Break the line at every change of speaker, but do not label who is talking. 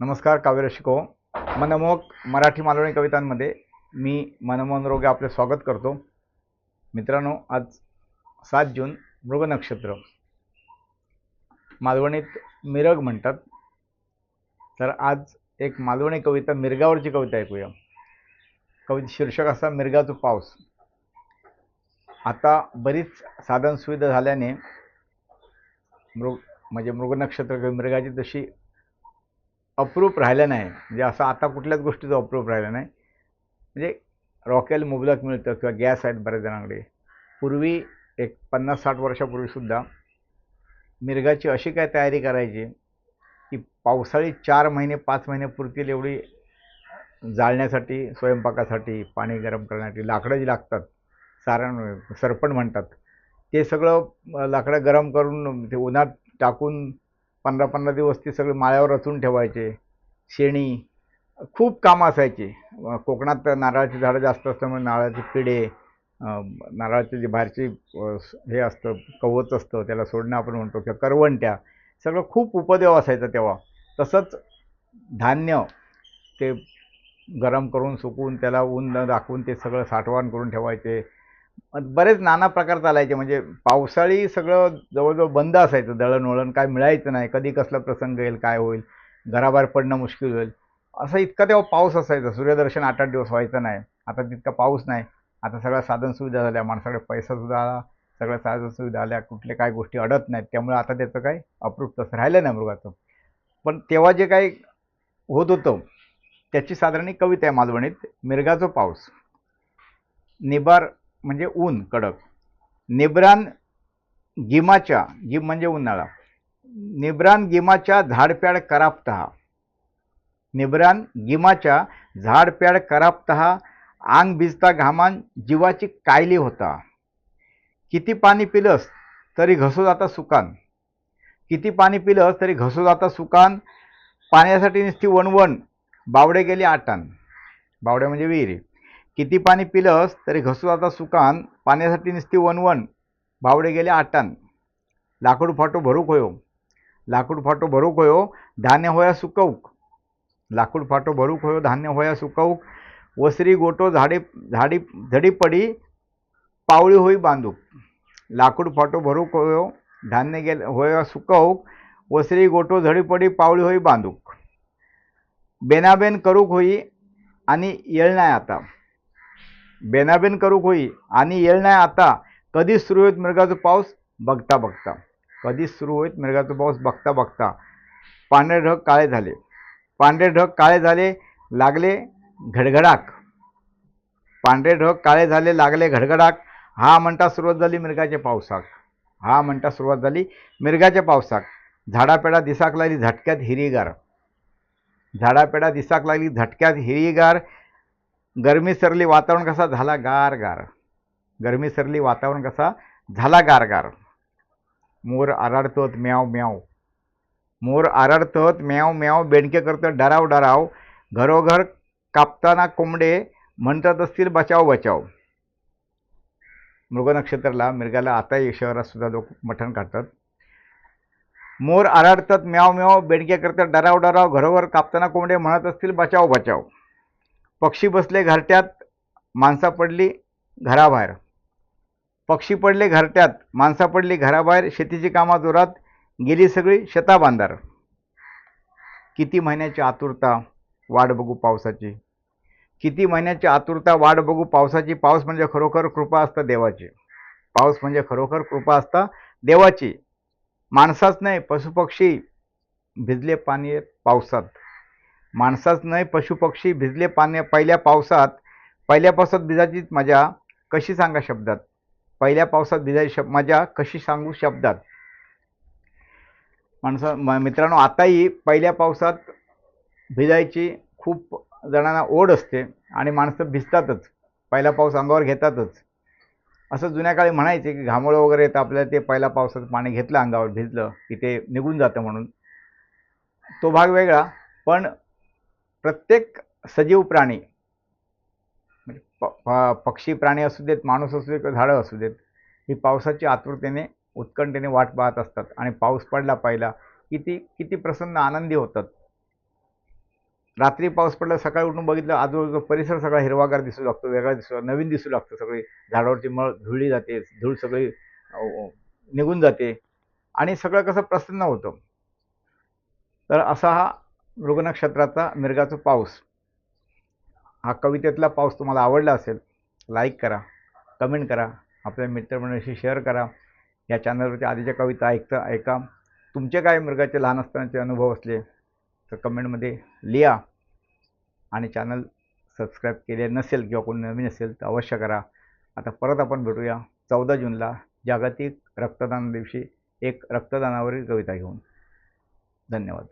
नमस्कार काव्यरसिको हो. मनमोहक मराठी मालवणी कवितांमध्ये मी मनमोहन रोगे आपले स्वागत करतो. मित्रांनो आज सात जून मृग नक्षत्र. मालवणीत मिरग म्हणतात. तर आज एक मालवणी कविता मिरगावरची कविता ऐकूया. कविता शीर्षक असा मिरगाचा पाऊस. आता बरीच साधन सुविधा झाल्याने मृग म्हणजे मृग नक्षत्र मिरगाची तशी अप्रूप राहिलं नाही. म्हणजे असं आता कुठल्याच गोष्टीचं अप्रूप राहिलं नाही. म्हणजे रॉकेल मुबलक मिळतं किंवा गॅस आहेत बऱ्याच जणांकडे. पूर्वी एक पन्नास साठ वर्षापूर्वीसुद्धा मिरगाची अशी काय तयारी करायची की पावसाळी चार महिने पाच महिने पुरतील एवढी जाळण्यासाठी स्वयंपाकासाठी पाणी गरम करण्यासाठी लाकडं जी लागतात सारण सरपण म्हणतात ते सगळं लाकडं गरम करून ते उन्हात टाकून पंधरा पंधरा दिवस ती सगळी माळ्यावर रचून ठेवायचे. शेणी खूप कामं असायची. कोकणात नारळाची झाडं जास्त असल्यामुळे नारळाचे किडे नारळाचे जे बाहेरची हे असतं कवच असतं त्याला सोडणं आपण म्हणतो किंवा करवंट्या सगळं खूप उपदेव असायचा तेव्हा. तसंच धान्य ते गरम करून सुकवून त्याला ऊन न दाखवून ते सगळं साठवण करून ठेवायचे. बरेच नाना प्रकार चालायचे. म्हणजे पावसाळी सगळं जवळजवळ बंद असायचं. दळणवळण काय मिळायचं नाही. कधी कसला प्रसंग येईल काय होईल घराबाहेर पडणं मुश्किल होईल. असं इतका तेव्हा पाऊस असायचा. सूर्यदर्शन आठ आठ दिवस व्हायचं नाही. आता तितका पाऊस नाही. आता सगळ्या साधन सुविधा झाल्या. माणसाकडे पैसासुद्धा आला. सगळ्या साधन सुविधा आल्या. कुठले काय गोष्टी अडत नाहीत. त्यामुळे आता त्याचं काही अप्रूप तसं राहिलं नाही मृगाचं. पण तेव्हा जे काही होत होतं त्याची साधारण एक कविता आहे मालवणीत. मिरगाचा पाऊस. निबार म्हणजे ऊन कडक. निब्रान गिमाच्या गिम म्हणजे उन्हाळा. निब्रान गिमाच्या झाडप्याड करापतहा. निब्रान गिमाच्या झाडप्याड करापतहा आंग भिजता घामान जीवाची कायली होता. किती पाणी पिलंस तरी घसू जाता सुकान. किती पाणी पिलंस तरी घसू जाता सुकान. पाण्यासाठी नुसती वणवण. बावडे गेली आटान. बावडे म्हणजे विहिरी. किती पाणी पिलंस तरी घसू आता सुकान पाण्यासाठी नुसती वणवण बावडे गेले आटान लाकूड फाटो भरूक होयो. लाकूड फाटो भरूक होयो धान्य होया सुकवूक. लाकूड फाटो भरूक होयो धान्य होया सुकवूक. वसरी गोटो झाडे झाडी झडी पडी पावळी होई बांधूक. लाकूड फाटो भरूक होयो धान्य गेले होया सुकवूक. वसरी गोटो झडी पडी पावळी होई बांधूक. बेनाबेन करूक होई आणि येळ नाही आता. बेनाबेन करूक होई आणि येल नाही आता. कधी सुरू होईत मृगाचा पाऊस? बघता बघता. कधी सुरू होईत मृगाचा पाऊस? बघता बघता. पांढरे ढग काळे झाले. पांढरे ढग काळे झाले लागले घडघडाक. पांढरे ढग काळे झाले लागले घडघडाक. हा म्हणता सुरुवात झाली मिरगाच्या पावसाक हा म्हणता सुरुवात झाली मिरगाच्या पावसाक झाडापेडा दिसाक लागली झटक्यात हिरीगार झाडापेडा दिसाक लागली झटक्यात हिरीगार गरमी सरली वातावरण कसा? झाला गार गार गरमी सरली वातावरण कसा? झाला गार गार मोर आराडतोत म्याव म्याव. मोर आराडतोत म्याव म्याव बेणके करतं डराव डराव. घरोघर कापताना कोंबडे म्हणतात असतील बचाव बचाव. मृग नक्षत्राला मृगाला आताही शहरात सुद्धा लोक मठण काढतात. मोर आराडतात म्याव म्याव बेडके करतात डराव डराव. घरोघर कापताना कोंबडे म्हणत असतील बचाव बचाव. पक्षी बसले घरट्यात माणसा पडली घराबाहेर. पक्षी पडले घरट्यात माणसा पडली घराबाहेर शेतीची कामा जोरात गेली सगळी शेताबांधार. किती महिन्याची आतुरता वाट बघू पावसाची. किती महिन्याची आतुरता वाट बघू पावसाची. पाऊस म्हणजे खरोखर कृपा असतं देवाची. पाऊस म्हणजे खरोखर कृपा असता देवाची. माणसाच नाही पशुपक्षी. भिजले पाणी पावसात. माणसाच नाही पशुपक्षी भिजले पाण्या पहिल्या पावसात पहिल्या पावसात भिजायची मजा कशी सांगा शब्दात? पहिल्या पावसात भिजायची शब मजा कशी सांगू शब्दात? माणसं म मित्रांनो आताही पहिल्या पावसात भिजायची खूप जणांना ओढ असते आणि माणसं भिजतातच. पहिला पाऊस अंगावर घेतातच. असं जुन्या काळी म्हणायचे की घामोळं वगैरे येतं आपल्याला ते पहिल्या पावसाचं पाणी घेतलं अंगावर भिजलं की ते निघून जातं म्हणून. तो भाग वेगळा पण प्रत्येक सजीव प्राणी म्हणजे प प- पक्षी प्राणी असू देत माणूस असू देत किंवा झाडं असू देत ही पावसाची आतुरतेने उत्कंठेने वाट पाहत असतात. आणि पाऊस पडला पाहिला किती किती प्रसन्न आनंदी होतात. रात्री पाऊस पडला सकाळी उठून बघितलं आजूबाजूचा परिसर सगळा हिरवागार दिसू लागतो वेगळा दिसू नवीन दिसू लागतं सगळी झाडावरची मळ धुळली जाते धूळ सगळी निघून जाते. आणि सगळं कसं प्रसन्न होतं. तर असा हा मृगनक्षत्राचा मिरगाचा पाऊस. हा कवितेतला पाऊस तुम्हाला आवडला असेल लाईक करा कमेंट करा आपल्या मित्रमंडळीशी शेअर करा. या चॅनलवरती आधीच्या कविता ऐकता ऐका. तुमचे काय मृगाचे लहान असतानाचे अनुभव असले तर कमेंटमध्ये लिहा. आणि चॅनल सबस्क्राईब केले नसेल किंवा कोणी नवीन असेल तर अवश्य करा. आता परत आपण भेटूया चौदा जूनला जागतिक रक्तदान दिवशी एक रक्तदानावरील कविता घेऊन. धन्यवाद.